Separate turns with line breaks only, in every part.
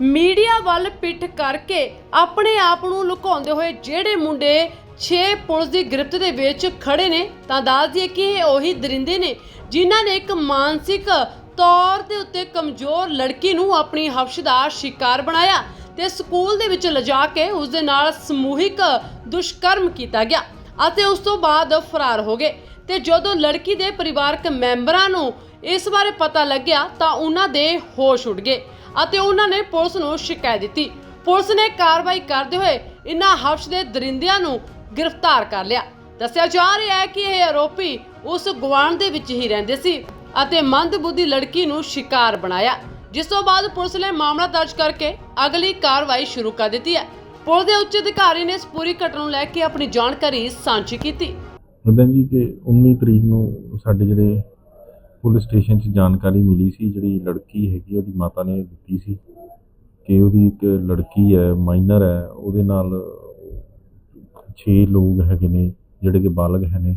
Media ਵੱਲ ਪਿੱਠ ਕਰਕੇ ਆਪਣੇ ਆਪ ਨੂੰ ਲੁਕਾਉਂਦੇ ਹੋਏ ਜਿਹੜੇ ਮੁੰਡੇ 6 ਪੁਲਿਸ ਦੀ ਗ੍ਰਿਫਤ ਦੇ ਵਿੱਚ ਖੜੇ ਨੇ, ਤਾਂ ਦੱਸ ਦਈਏ ਕਿ ਇਹ ਉਹੀ ਦਰਿੰਦੇ ਨੇ ਜਿਨ੍ਹਾਂ ਨੇ ਇੱਕ ਮਾਨਸਿਕ ਤੌਰ ਦੇ ਉੱਤੇ ਕਮਜ਼ੋਰ ਲੜਕੀ ਨੂੰ ਆਪਣੀ ਹਵਸ਼ ਦਾ ਸ਼ਿਕਾਰ ਬਣਾਇਆ ਤੇ ਸਕੂਲ ਦੇ ਵਿੱਚ ਲਿਜਾ ਕੇ ਉਸ ਦੇ ਨਾਲ ਸਮੂਹਿਕ ਦੁਸ਼ਕਰਮ ਕੀਤਾ ਗਿਆ ਅਤੇ ਉਸ ਤੋਂ ਬਾਅਦ ਫਰਾਰ ਹੋ ਗਏ। ਤੇ ਜਦੋਂ ਲੜਕੀ ਦੇ ਪਰਿਵਾਰਕ ਮੈਂਬਰਾਂ ਨੂੰ ਇਸ ਬਾਰੇ ਪਤਾ ਲੱਗਿਆ, ਤਾਂ ਉਹਨਾਂ ਦੇ ਹੋਸ਼ ਉੱਡ ਗਏ। ਅਤੇ ਉਹਨਾਂ ਨੇ ਪੁਲਿਸ ਨੂੰ ਸ਼ਿਕਾਇਤ ਦਿੱਤੀ। ਪੁਲਿਸ ਨੇ ਕਾਰਵਾਈ ਕਰਦੇ ਹੋਏ ਇਨ੍ਹਾਂ ਹਫਸ਼ ਦੇ ਦਰਿੰਦਿਆਂ ਨੂੰ ਗ੍ਰਿਫਤਾਰ ਕਰ ਲਿਆ। ਦੱਸਿਆ ਜਾ ਰਿਹਾ ਹੈ ਕਿ ਇਹ ਆਰੋਪੀ ਉਸ ਗੁਆਂਢ ਦੇ ਵਿੱਚ ਹੀ ਰਹਿੰਦੇ ਸੀ ਅਤੇ ਮੰਦਬੁੱਧੀ ਲੜਕੀ ਨੂੰ ਸ਼ਿਕਾਰ ਬਣਾਇਆ। ਜਿਸ ਤੋਂ ਬਾਅਦ ਪੁਲਿਸ ਨੇ ਮਾਮਲਾ ਦਰਜ ਕਰਕੇ ਅਗਲੀ ਕਾਰਵਾਈ ਸ਼ੁਰੂ ਕਰ ਦਿੱਤੀ ਹੈ। ਪੁਲਿਸ ਦੇ ਉੱਚ ਅਧਿਕਾਰੀ ਨੇ ਇਸ ਪੂਰੀ ਘਟਨਾ ਨੂੰ ਲੈ ਕੇ ਆਪਣੀ ਜਾਣਕਾਰੀ ਸਾਂਝੀ ਕੀਤੀ।
ਇਦਾਂ ਜੀ, ਕਿ 19 ਤਰੀਕ ਨੂੰ ਸਾਡੇ ਜਿਹੜੇ ਪੁਲਿਸ ਸਟੇਸ਼ਨ 'ਚ ਜਾਣਕਾਰੀ ਮਿਲੀ ਸੀ ਜਿਹੜੀ ਲੜਕੀ ਹੈਗੀ ਉਹਦੀ ਮਾਤਾ ਨੇ ਦਿੱਤੀ ਸੀ ਕਿ ਉਹਦੀ ਇੱਕ ਲੜਕੀ ਹੈ ਮਾਈਨਰ ਹੈ ਉਹਦੇ ਨਾਲ 6 ਲੋਕ ਹੈਗੇ ਨੇ ਜਿਹੜੇ ਕਿ ਬਾਲਗ ਹੈ ਨੇ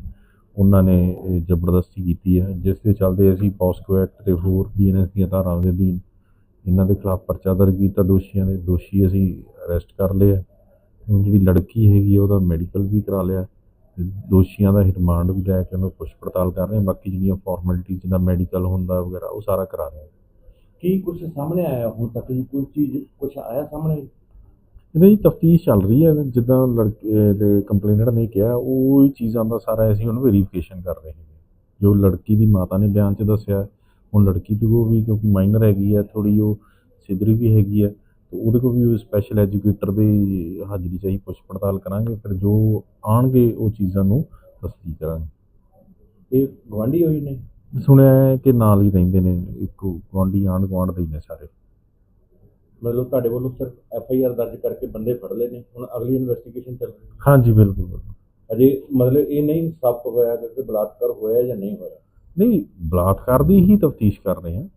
ਉਹਨਾਂ ਨੇ ਇਹ ਜ਼ਬਰਦਸਤੀ ਕੀਤੀ ਹੈ ਜਿਸ ਦੇ ਚੱਲਦੇ ਅਸੀਂ ਪੋਸਕੋ ਐਕਟ ਤੇ ਹੋਰ ਬੀਐਨਐਸ ਦੀਆਂ ਧਾਰਾਵਾਂ ਦੇ ਅਧੀਨ ਇਹਨਾਂ ਦੇ ਖਿਲਾਫ ਪਰਚਾ ਦਰਜ ਕੀਤਾ ਦੋਸ਼ੀਆਂ ਦੇ ਦੋਸ਼ੀ ਅਸੀਂ ਅਰੈਸਟ ਕਰ ਲਏ ਹੁਣ ਜਿਹੜੀ ਲੜਕੀ ਹੈਗੀ ਆ, ਉਹਦਾ ਮੈਡੀਕਲ ਵੀ ਕਰਾ ਲਿਆ ਦੋਸ਼ੀਆਂ ਦਾ ਰਿਮਾਂਡ ਵੀ ਲੈ ਕੇ ਉਹਨੂੰ ਪੁੱਛ ਪੜਤਾਲ ਕਰ ਰਹੇ ਹਾਂ। ਬਾਕੀ ਜਿਹੜੀਆਂ ਫਾਰਮੈਲਿਟੀ ਜਿੱਦਾਂ ਮੈਡੀਕਲ ਹੁੰਦਾ ਵਗੈਰਾ ਉਹ ਸਾਰਾ ਕਰਾ ਰਹੇ ਹਾਂ।
ਕੀ ਕੁਝ ਸਾਹਮਣੇ ਆਇਆ ਹੁਣ ਤੱਕ ਜੀ? ਕੋਈ ਚੀਜ਼ ਕੁਝ ਆਇਆ ਸਾਹਮਣੇ?
ਇਹਦੀ ਜੀ ਤਫਤੀਸ਼ ਚੱਲ ਰਹੀ ਹੈ। ਜਿੱਦਾਂ ਲੜਕੇ ਦੇ ਕੰਪਲੇਨਰ ਨੇ ਕਿਹਾ ਉਹ ਹੀ ਚੀਜ਼ਾਂ ਦਾ ਸਾਰਾ ਅਸੀਂ ਹੁਣ ਵੈਰੀਫਿਕੇਸ਼ਨ ਕਰ ਰਹੇ ਹਾਂ। ਜੋ ਲੜਕੀ ਦੀ ਮਾਤਾ ਨੇ ਬਿਆਨ 'ਚ ਦੱਸਿਆ ਹੁਣ ਲੜਕੀ ਉਹ ਵੀ ਕਿਉਂਕਿ ਮਾਈਨਰ ਹੈਗੀ ਹੈ ਥੋੜੀ ਉਹ ਸਿੱਧਰੀ ਵੀ ਹੈਗੀ ਹੈ। ਤੇ ਉਹਦੇ ਕੋਲ ਵੀ ਸਪੈਸ਼ਲ ਐਜੂਕੇਟਰ ਦੀ ਹਾਜ਼ਰੀ 'ਚ ਅਸੀਂ ਪੁੱਛ ਪੜਤਾਲ ਕਰਾਂਗੇ ਫਿਰ ਜੋ ਆਣਗੇ ਉਹ ਚੀਜ਼ਾਂ ਨੂੰ ਤਸਦੀਕ ਕਰਾਂਗੇ।
ਇਹ ਗਵਾਂਢੀ ਹੋਈ ਨੇ?
ਸੁਣਿਆ ਹੈ ਕਿ ਨਾਲ ਹੀ ਰਹਿੰਦੇ ਨੇ ਇੱਕ ਗੁਆਂਢੀ ਆਂਢ ਗੁਆਂਢ ਦੇ ਨੇ ਸਾਰੇ।
ਮਤਲਬ ਤੁਹਾਡੇ ਵੱਲੋਂ ਸਿਰਫ ਐਫ ਆਈ ਆਰ ਦਰਜ ਕਰਕੇ ਬੰਦੇ ਫੜ ਲਏ ਨੇ ਹੁਣ ਅਗਲੀ ਇਨਵੈਸਟੀਗੇਸ਼ਨ ਚੱਲ ਰਹੀ ਹੈ।
ਹਾਂਜੀ ਬਿਲਕੁਲ
ਅਜੇ ਮਤਲਬ ਇਹ ਨਹੀਂ ਸਾਬਤ ਹੋਇਆ ਕਿ ਬਲਾਤਕਾਰ ਹੋਇਆ ਜਾਂ ਨਹੀਂ ਹੋਇਆ?
ਨਹੀਂ ਬਲਾਤਕਾਰ ਦੀ ਹੀ ਤਫਤੀਸ਼ ਕਰ ਰਹੇ ਹਾਂ।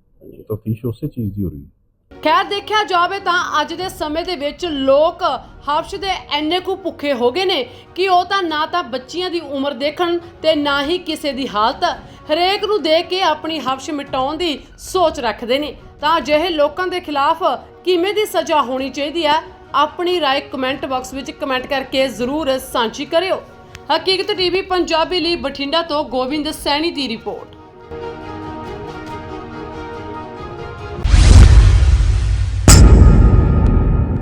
ਤਫਤੀਸ਼ ਉਸੇ ਚੀਜ਼ ਦੀ ਹੋ ਰਹੀ ਹੈ।
ਖੈਰ ਦੇਖਿਆ ਜਾਵੇ ਤਾਂ ਅੱਜ ਦੇ ਸਮੇਂ ਦੇ ਵਿੱਚ ਲੋਕ ਹਫਸ਼ ਦੇ ਐਨੇ ਕੁ ਭੁੱਖੇ ਹੋ ਗਏ ਨੇ ਕਿ ਉਹ ਤਾਂ ਨਾ ਤਾਂ ਬੱਚੀਆਂ ਦੀ ਉਮਰ ਦੇਖਣ ਤੇ ਨਾ ਹੀ ਕਿਸੇ ਦੀ ਹਾਲਤ ਹਰੇਕ ਨੂੰ ਦੇਖ ਕੇ ਆਪਣੀ ਹਫਸ਼ ਮਿਟਾਉਣ ਦੀ ਸੋਚ ਰੱਖਦੇ ਨੇ ਤਾਂ ਅਜਿਹੇ ਲੋਕਾਂ ਦੇ ਖਿਲਾਫ ਕਿਵੇਂ ਦੀ ਸਜ਼ਾ ਹੋਣੀ ਚਾਹੀਦੀ ਹੈ ਆਪਣੀ رائے ਕਮੈਂਟ ਬਾਕਸ ਵਿੱਚ ਕਮੈਂਟ ਕਰਕੇ ਜ਼ਰੂਰ ਸਾਂਝੀ ਕਰਿਓ ਹਕੀਕਤ ਟੀਵੀ ਪੰਜਾਬੀ ਲਈ ਬਠਿੰਡਾ ਤੋਂ ਗੋਬਿੰਦ ਸੈਣੀ ਦੀ ਰਿਪੋਰਟ